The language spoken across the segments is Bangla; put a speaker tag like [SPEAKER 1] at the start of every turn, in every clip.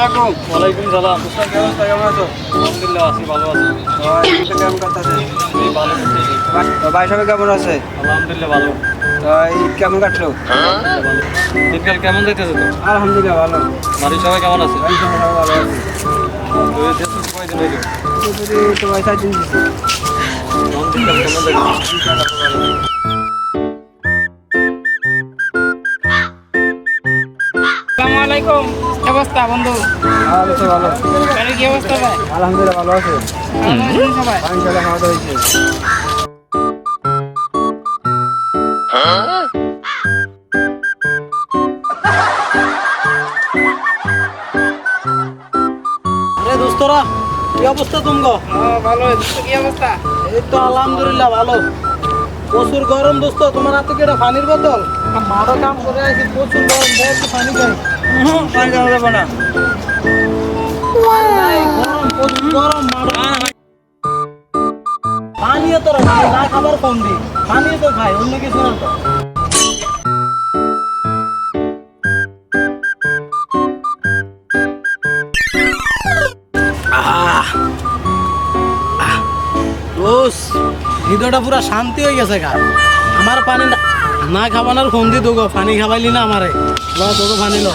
[SPEAKER 1] আলাইকুম।
[SPEAKER 2] ওয়ালাইকুম সালাম।
[SPEAKER 1] কেমন আছো?
[SPEAKER 2] আলহামদুলিল্লাহ আছি ভালো আছি।
[SPEAKER 1] তো কেমন করতেছে
[SPEAKER 2] এই ভালো।
[SPEAKER 1] তো ভাই সবাই কেমন আছে?
[SPEAKER 2] আলহামদুলিল্লাহ ভালো।
[SPEAKER 1] ঈদ কেমন কাটলো?
[SPEAKER 2] আলহামদুলিল্লাহ কেমন যাইতেছে তো?
[SPEAKER 1] আলহামদুলিল্লাহ ভালো।
[SPEAKER 2] বাড়ির সবাই কেমন আছে?
[SPEAKER 1] সবাই ভালো আছে।
[SPEAKER 2] তো এই দেশ তো কয়দিন হইল?
[SPEAKER 1] দুপুরে তো পয়সা দিন দিছি।
[SPEAKER 3] অবস্থা বন্ধু?
[SPEAKER 1] ভালো
[SPEAKER 3] বাড়ির কি অবস্থা ভাই?
[SPEAKER 1] আলহামদুলিল্লাহ ভালো আছে
[SPEAKER 3] সবাই
[SPEAKER 1] খাওয়া দাওয়া হয়েছে
[SPEAKER 4] আরে দোস্তরা কি অবস্থা তুমগো?
[SPEAKER 3] ও ভালো দোস্ত কি অবস্থা?
[SPEAKER 4] এই তো আলহামদুলিল্লাহ ভালো। প্রচুর গরম দোস্ত তোমার হাতে কি এটা পানির বোতল? মারো কাম করে আছি প্রচুর গরম পানি খাই তো খাবার কম তো খাই হৃদয়টা পুরা শান্তি হয়ে গেছে গা। আমার পানি না- খাবানোর ফোন দি তোকে পানি খাবাইলি না আমারে ল তোকে পানি ল।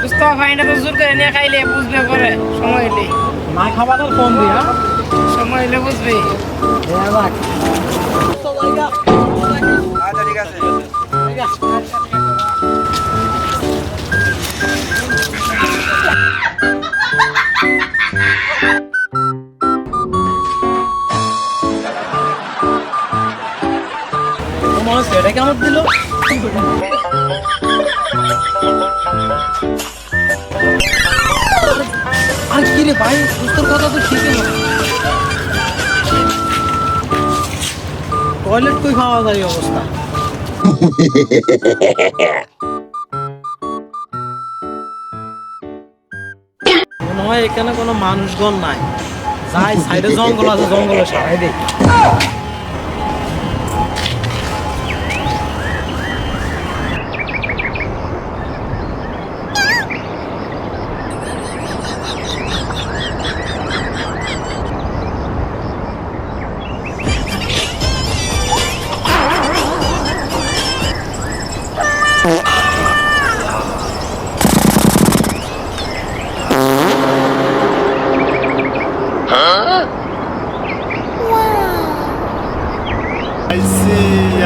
[SPEAKER 3] দোস্ত ফাইনটা তো জোর করে নিয়ে খাইলে বুঝবে পরে সময় এলে
[SPEAKER 4] না খাবানোর ফোন দি হ্যাঁ
[SPEAKER 3] সময় বুঝবে
[SPEAKER 1] আচ্ছা ঠিক আছে।
[SPEAKER 4] কেমন দিল? ভাই কথা তো না টয়লেট কই খাওয়া যায় অবস্থা? মনে হয় এখানে কোনো মানুষগণ নাই। যাই, সাইডে জঙ্গল আছে জঙ্গলে সারাই দেই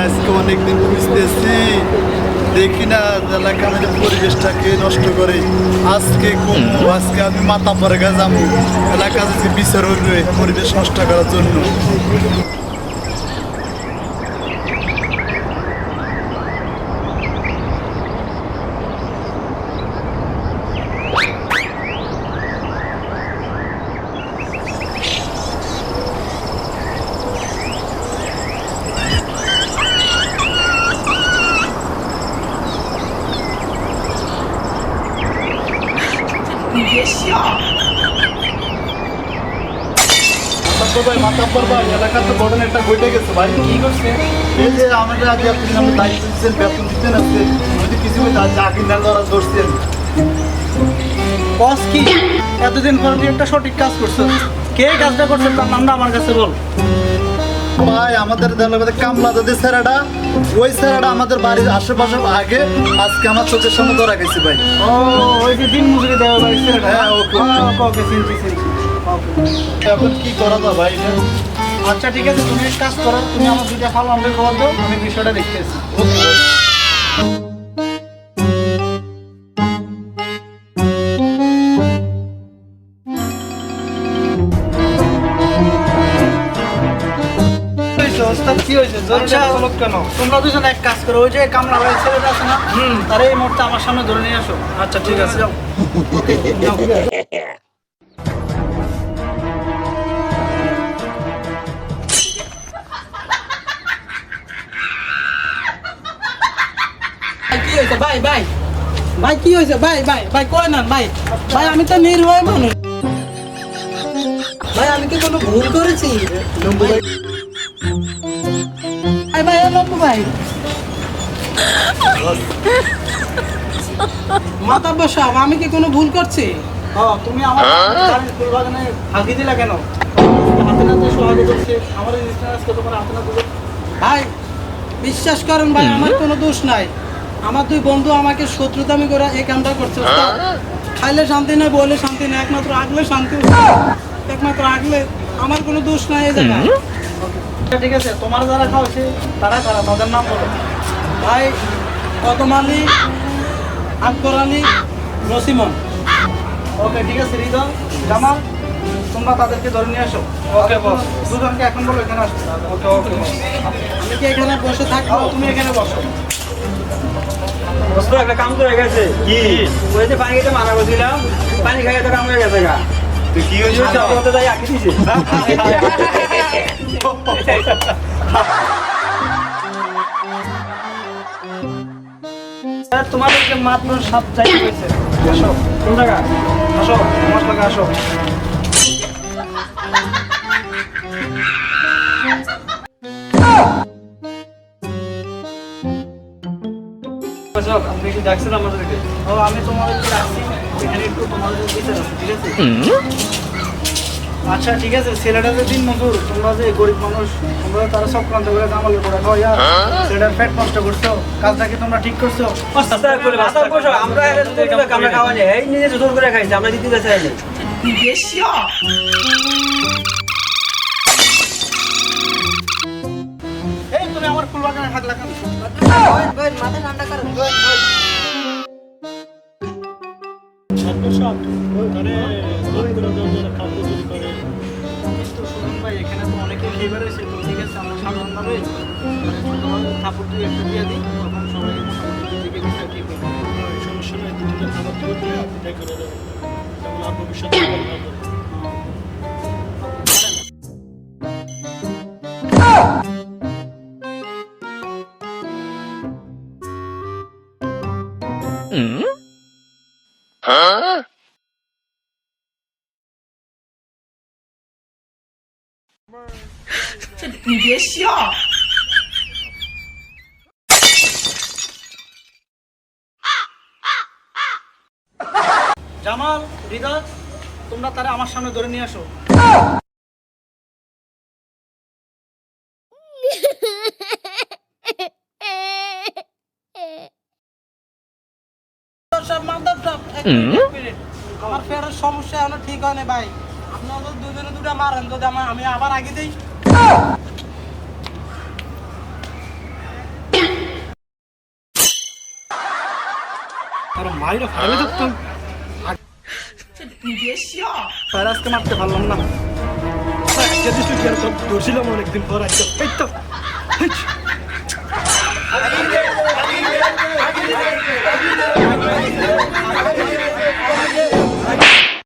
[SPEAKER 5] আজকে অনেকদিন খুঁজতেছি। দেখি না এলাকা আমাদের পরিবেশটাকে নষ্ট করে। আজকে কমবো আজকে আমি মাথা পরে গা যাব। এলাকা যদি বিচার হইবে পরিবেশ নষ্ট করার জন্য। মাতাব্বর ভাই মাতাব্বর তো ঘটনা একটা ঘটে গেছে ভাই। কি করছে? এই যে আমাদের আগে আপনি আমরা দায়িত্ব দিচ্ছেন বেতন দিচ্ছেন আজকে যদি কিছু চাকরি না ধরা ধরছেন
[SPEAKER 4] বস কি? এতদিন পর তুই একটা সঠিক কাজ করছ। কে কাজটা করছে তার নামটা আমার কাছে বল।
[SPEAKER 5] ভাই আমাদের দেলাবাদে কামলা দাদি স্যারাটা ওই স্যারাটা আমাদের বাড়ির আশেপাশে আগে আজকে আমার চোখের সামনে ধরা গেছে ভাই।
[SPEAKER 4] ও ওই যে দিন মজুরি দেওয়া হয়েছে
[SPEAKER 5] হ্যাঁ, ওকে।
[SPEAKER 4] ওকে চিনছি চিনছি.
[SPEAKER 5] এখন কি করা যায় ভাই?
[SPEAKER 4] আচ্ছা ঠিক আছে তুমি এক কাজ করো তুমি আমার দুইটা ফাল আমাকে খবর দাও আমি বিষয়টা দেখতেছি আচ্ছা, তোমরা দুজন এক কাজ করো ওই যে কামলা ভাই ছেলেটা আছে না তার এই মুহূর্তে আমার সামনে ধরে নিয়ে আসো। আচ্ছা ঠিক আছে। যাও। কি হয়েছে ভাই ভাই ভাই কি হয়েছে ভাই ভাই ভাই কই না ভাই ভাই আমি তো নির্ভয় মানুষ। ভাই আমি কি কোনো ভুল করেছি? ভাই। ভাই লম্বু ভাই। সাহেব আমি কি কোনো ভুল করছি?
[SPEAKER 6] হ্যাঁ তুমি আমার বাড়ির ফাঁকি দিলা কেন? হাতে নাতে করছে আমার হাতে
[SPEAKER 4] ভাই বিশ্বাস করেন ভাই আমার কোনো দোষ নাই। আমার দুই বন্ধু আমাকে শত্রুতামি করে এই কামটা করছে। খাইলে শান্তি নাই বলে শান্তি নাই একমাত্র আগলে শান্তি একমাত্র আগলে আমার কোনো দোষ নাই এই জায়গায়।
[SPEAKER 6] ঠিক আছে তোমার যারা খাওয়াছে তারা কারা তাদের নাম বলো।
[SPEAKER 4] ভাই কদম আলী আকবর আলী রসিমন।
[SPEAKER 6] ওকে ঠিক আছে হৃদয় জামাল তোমরা তাদেরকে ধরে নিয়ে আসো।
[SPEAKER 1] ওকে বস।
[SPEAKER 6] দুজনকে এখন বলো এখানে আসো।
[SPEAKER 1] ওকে ওকে
[SPEAKER 4] আমি কি এখানে বসে থাকব?
[SPEAKER 6] তুমি এখানে বসো।
[SPEAKER 1] বস তো একটা কাম করে গেছে। কি? ওই যে পানি খেতে মানা করছিলাম পানি খাইয়ে তো কাম হয়ে গেছে গা। কি হয়েছে? হতে যাই আঁকি দিছে।
[SPEAKER 6] তোমাদেরকে মাত্র সাত চাই হয়েছে। আসো কোন জায়গা আসো আমার লাগে আসো
[SPEAKER 2] আপনি কি ডাকছেন আমাদেরকে?
[SPEAKER 6] ও আমি তোমাদেরকে রাখছি। এখানে একটু তোমাদের বিচার আছে ঠিক আছে? আচ্ছা ঠিক আছে ছেলেটাদের দিন মজুর তোমরা যে গরিব মানুষ তোমরা তারা চক্রান্ত করে কামালের করে খাও ইয়া ছেলেটার পেট নষ্ট করছ কাজটা কি তোমরা ঠিক করছ?
[SPEAKER 1] আমরা এলে তো তোকে কামড়া খাওয়া নেই এই নিজে জোর করে খাইছি আমরা দিতে চাই
[SPEAKER 6] এই তুমি আমার ফুল বাগানে হাত লাগান এখানে তো অনেকে খেয়ে বেড়েছে তো ঠিক আছে সাধারণভাবে একটা দিয়ে দিই হবে সমস্যা ভালো জামাল হৃদয় তোমরা তারা আমার সামনে ধরে নিয়ে আসো।
[SPEAKER 4] আমার ফেরের সমস্যা এখনও ঠিক হয় না ভাই। আপনারা যদি দুটা মারেন যদি আমি আবার আগে দেই।
[SPEAKER 6] মাইরা ফাইলে মারতে পারলাম না। হ্যাঁ, যদি অনেকদিন পর আজকে